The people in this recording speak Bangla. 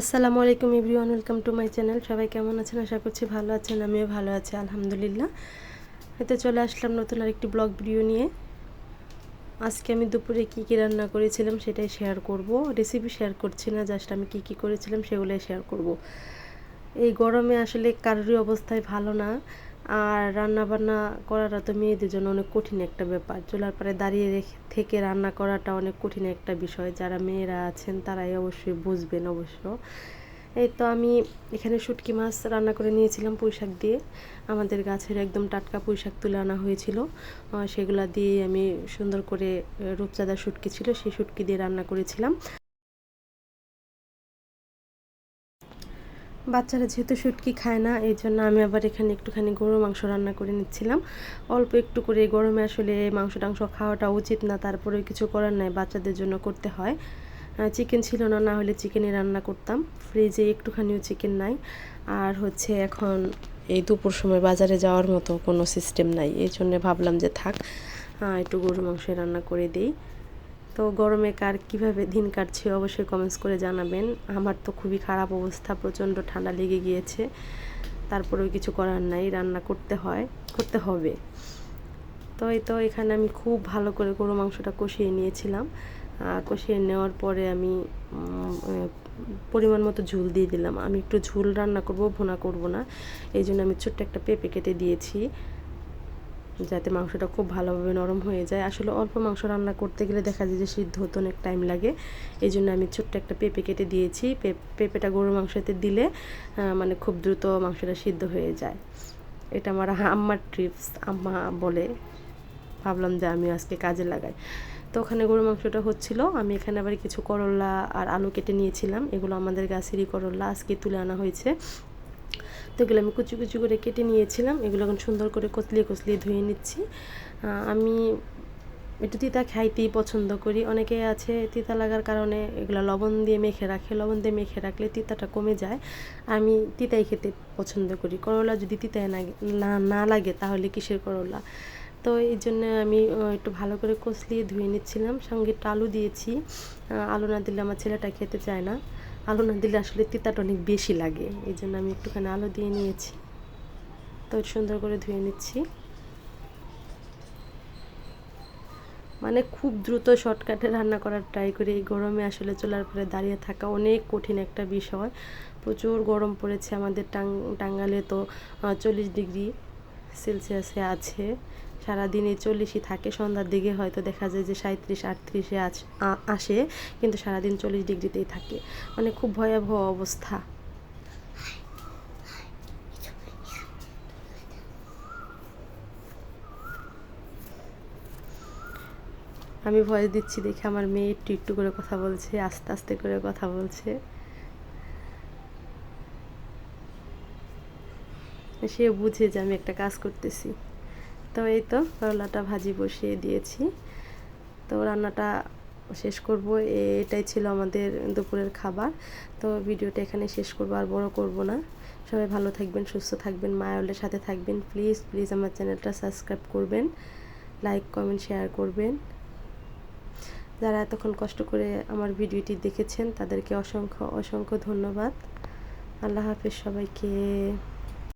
আসসালামু আলাইকুম everyone, welcome to my channel. সবাই কেমন আছেন? আশা করছি ভালো আছেন, আমিও ভালো আছি, আলহামদুলিল্লাহ। এতে চলে আসলাম নতুন আরেকটি ব্লগ ভিডিও নিয়ে। আজকে আমি দুপুরে কী কী রান্না করেছিলাম সেটাই শেয়ার করব। রেসিপি শেয়ার করছি না জাস্ট আমি কী কী করেছিলাম সেগুলোই শেয়ার করব। এই গরমে আসলে কারোরই অবস্থায় ভালো না। আর রান্না বান্না করাটা তো মেয়েদের জন্য অনেক কঠিন একটা ব্যাপার। চুলার পরে দাঁড়িয়ে রেখে থেকে রান্না করাটা অনেক কঠিন একটা বিষয়। যারা মেয়েরা আছেন, তারাই অবশ্যই বুঝবেন অবশ্য। এই তো আমি এখানে শুটকি মাছ রান্না করে নিয়েছিলাম পুঁই শাক দিয়ে। আমাদের গাছের একদম টাটকা পুঁই শাক তুলে আনা হয়েছিল। সেগুলা দিয়ে আমি সুন্দর করে রূপচাঁদা শুটকি ছিল, সেই শুটকি দিয়ে রান্না করেছিলাম। বাচ্চারা যেহেতু শুটকি খায় না, এই জন্য আমি আবার এখানে একটুখানি গরু মাংস রান্না করে নিচ্ছিলাম। অল্প একটু করে গরমে আসলে মাংস টাংস খাওয়াটা উচিত না তারপরে কিছু করার নাই, বাচ্চাদের জন্য করতে হয়। চিকেন ছিল না না হলে চিকেনই রান্না করতাম। ফ্রিজে একটুখানিও চিকেন নাই। আর হচ্ছে এখন এই দুপুর সময় বাজারে যাওয়ার মতো কোনো সিস্টেম নাই, এই জন্যে ভাবলাম যে থাক একটু গরু মাংস রান্না করে দিই। তো গরমে কার কীভাবে দিন কাটছে অবশ্যই কমেন্টস করে জানাবেন। আমার তো খুবই খারাপ অবস্থা, প্রচণ্ড ঠান্ডা লেগে গিয়েছে। তারপরেও কিছু করার নাই, রান্না করতে হয়, করতে হবে। তো এই তো এখানে আমি খুব ভালো করে গরু মাংসটা কষিয়ে নিয়েছিলাম। কষিয়ে নেওয়ার পরে আমি পরিমাণ মতো ঝুল দিয়ে দিলাম। আমি একটু ঝুল রান্না করব, ভোনা করব না। এই জন্য আমি ছোট্ট একটা পেঁপে কেটে দিয়েছি। যাতে মাংসটা খুব ভালোভাবে নরম হয়ে যায়। আসলে অল্প মাংস রান্না করতে গেলে দেখা যায় যে সিদ্ধ হতে অনেক টাইম লাগে। এই জন্য আমি ছোট্ট একটা পেঁপে কেটে দিয়েছি। পেঁপেটা গরুর মাংসতে দিলে মানে খুব দ্রুত মাংসটা সিদ্ধ হয়ে যায়। এটা আমার আম্মার ট্রিপস আম্মা বলে। ভাবলাম যে আমি আজকে কাজে লাগাই। তো ওখানে গরু মাংসটা হচ্ছিল। আমি এখানে আবার কিছু করলা আর আলু কেটে নিয়েছিলাম। এগুলো আমাদের গাছেরই করলা। আজকে তুলে আনা হয়েছে। তো এগুলো আমি কুচি কুচি করে কেটে নিয়েছিলাম, এগুলো এখন সুন্দর করে কচলিয়ে কচলিয়ে ধুয়ে নিচ্ছি। আমি একটু তিতা খাইতেই পছন্দ করি। অনেকে আছে তিতা লাগার কারণে এগুলো লবণ দিয়ে মেখে রাখে। লবণ দিয়ে মেখে রাখলে তিতাটা কমে যায়। আমি তিতাই খেতে পছন্দ করি। করলা যদি তিতায় না না লাগে তাহলে কিসের করলা? তো এই জন্য আমি একটু ভালো করে কষলিয়ে ধুয়ে নিচ্ছিলাম। সঙ্গে একটু আলু দিয়েছি। আলু না দিলে আমার ছেলেটা খেতে চায় না। আলু না দিলে আসলে তিতাটা অনেক বেশি লাগে। এই জন্য আমি একটুখানি আলু দিয়ে নিয়েছি। তো সুন্দর করে ধুয়ে নিচ্ছি। মানে খুব দ্রুত শর্টকাটে রান্না করার ট্রাই করি। এই গরমে আসলে চলার পরে দাঁড়িয়ে থাকা অনেক কঠিন একটা বিষয়। প্রচুর গরম পড়েছে আমাদের টাং, টাঙ্গালে তো চল্লিশ ডিগ্রি। সেলসিয়াসে আছে। সারাদিন চল্লিশই থাকে, সন্ধ্যার দিকে হয়তো দেখা যায় যে সাঁত্রিশ আটত্রিশে আসে, কিন্তু সারাদিন চল্লিশ ডিগ্রিতেই থাকে। মানে খুব ভয়াবহ অবস্থা। আমি ভয় দিচ্ছি দেখে আমার মেয়ে একটু একটু করে কথা বলছে, আস্তে আস্তে করে কথা বলছে। সে বুঝে যে আমি একটা কাজ করতেছি। তো এই তো করলাটা ভাজি বসিয়ে দিয়েছি। তো রান্নাটা শেষ করব। এটাই ছিল আমাদের দুপুরের খাবার। তো ভিডিওটা এখানে শেষ করব, আর বড় করব না। সবাই ভালো থাকবেন, সুস্থ থাকবেন মায়ালের সাথে থাকবেন। প্লিজ প্লিজ আমার চ্যানেলটা সাবস্ক্রাইব করবেন, লাইক, কমেন্ট, শেয়ার করবেন। যারা এতক্ষণ কষ্ট করে আমার ভিডিওটি দেখেছেন, তাদেরকে অসংখ্য অসংখ্য ধন্যবাদ। আল্লাহ হাফিজ সবাইকে।